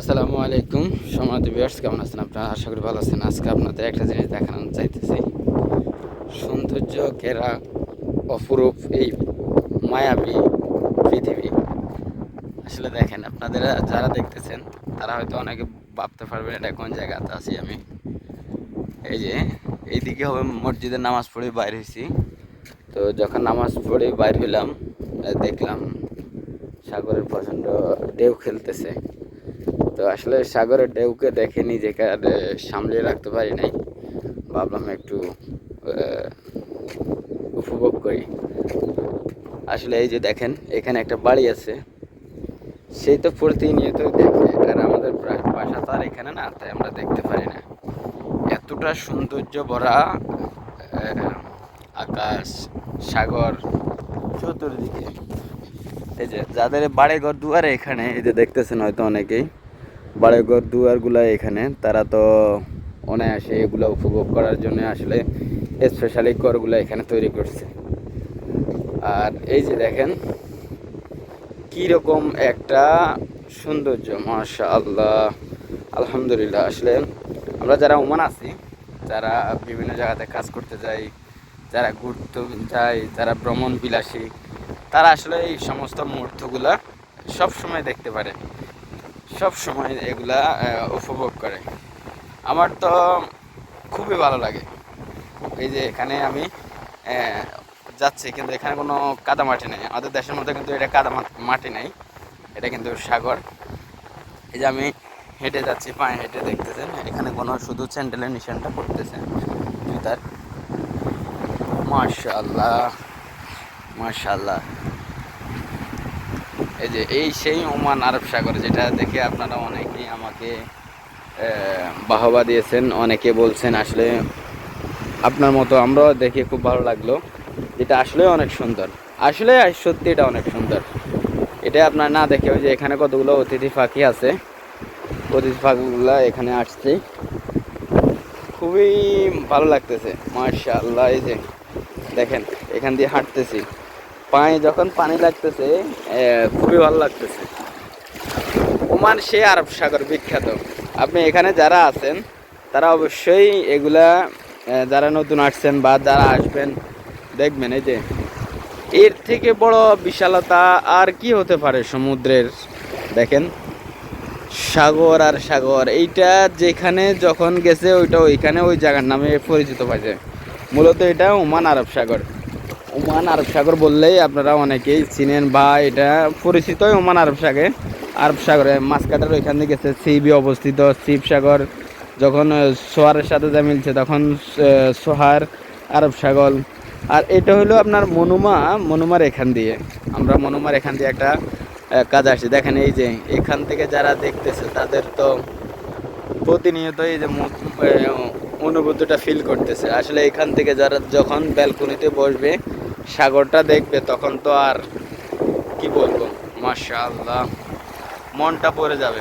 আসসালামু আলাইকুম সমাজ ভিউয়ার্স, কেমন আছেন আপনারা? আশা করি ভালো আছেন। আজকে আপনাদের একটা জিনিস দেখানো চাইতেছি। সৌন্দর্য, ঘেরা, অপরূপ এই মায়াবী পৃথিবী। আসলে দেখেন, আপনাদের যারা দেখতেছেন, তারা হয়তো অনেকে ভাবতে পারবেন এটা কোন জায়গাতে আছি আমি। এই যে, এইদিকে হবে মসজিদের নামাজ পড়ে বাইর হয়েছি। তো যখন নামাজ পড়ে বাইর হইলাম, দেখলাম সাগরের প্রচণ্ড ঢেউ খেলতেছে। তো আসলে সাগরের ঢেউকে দেখে নিজেকে সামলিয়ে রাখতে পারি নাই। ভাবলাম একটু উপভোগ করি। আসলে এই যে দেখেন, এখানে একটা বাড়ি আছে। সেই তো প্রতিনিয়ত দেখে, আর আমাদের বাসা তো আর এখানে না, তাই আমরা দেখতে পারি না। এতটা সৌন্দর্য ভরা আকাশ, সাগর, চতুর্দিকে। এই যে যাদের বাড়িঘর দুয়ারে এখানে, এই যে দেখতেছেন হয়তো অনেকেই। বাড়িঘর দুয়ারগুলো এখানে। তারা তো অনায়াসে এগুলো উপভোগ করার জন্য আসলে স্পেশালি ঘরগুলো এখানে তৈরি করছে। আর এই যে দেখেন, কীরকম একটা সৌন্দর্য মাশা আল্লাহ আলহামদুলিল্লাহ, আসলে আমরা যারা ওমান আছি, যারা বিভিন্ন জায়গাতে কাজ করতে যাই, যারা ঘুরতে যায় যারা ভ্রমণ বিলাসী তারা আসলে এই সমস্ত মুহূর্তগুলা সব সময় দেখতে পারে। সব সময় এগুলা উপভোগ করে। আমার তো খুবই ভালো লাগে। এই যে এখানে আমি যাচ্ছি, কিন্তু এখানে কোনো কাদা মাটি নেই। আমাদের দেশের মধ্যে কিন্তু এটা কাদা মাটি নেই। এটা কিন্তু সাগর। এই যে আমি হেঁটে যাচ্ছি, পায়ে হেঁটে দেখতেছেন, এখানে কোনো শুধু স্যান্ডেলের নিশানটা পড়তেছে, জুতার। মাশাল্লাহ মাশাল্লাহ এই যে এই সেই ওমান আরব সাগর, যেটা দেখে আপনারা অনেকেই আমাকে বাহবা দিয়েছেন, অনেকে বলছেন আসলে আপনার মতো আমরাও দেখে খুব ভালো লাগল। যেটা আসলে অনেক সুন্দর। আসলে সত্যি এটা অনেক সুন্দর। এটা আপনার না দেখে, ওই যে এখানে কতগুলো অতিথি পাখি আছে। অতিথি পাখিগুলো এখানে আসছে। খুবই ভালো লাগতেছে মার্শাল্লাহ এই যে দেখেন, এখান দিয়ে হাঁটতেছি। পায়ে যখন পানি লাগতেছে খুবই ভালো লাগতেছে। ওমান সে আরব সাগর বিখ্যাত। আপনি এখানে যারা আছেন, তারা অবশ্যই এগুলা যারা নতুন আসছেন বা যারা আসবেন, দেখবেন এই যে, এর থেকে বড় বিশালতা আর কি হতে পারে সমুদ্রের? দেখেন, সাগর আর সাগর, এইটা যেখানে যখন গেছে, ওইটা ওইখানে ওই জায়গার নামে পরিচিত পাইছে। মূলত এটা ওমান আরব সাগর। ওমান আরব সাগর বললেই আপনারা অনেকেই চিনেন বা এটা পরিচিতই ওমান আরব সাগরে। আরব সাগরে মাছ কাটার ওইখান থেকে গেছে সিবি অবস্থিত শিব সাগর। যখন সোহারের সাথে যা মিলছে, তখন সোহার আরব সাগর। আর এটা হলো আপনার মনুমা, মনুমার এখান দিয়ে। আমরা মনুমার এখান দিয়ে একটা কাজ আসছে। দেখেন এই যে, এখান থেকে যারা দেখতেছে, তাদের তো প্রতিনিয়ত এই যে অনুভূতিটা ফিল করতেছে। আসলে এখান থেকে যারা যখন ব্যালকনিতে বসবে সাগরটা দেখবে তখন তো আর কি বলব? মাশাআল্লাহ মনটা পড়ে যাবে।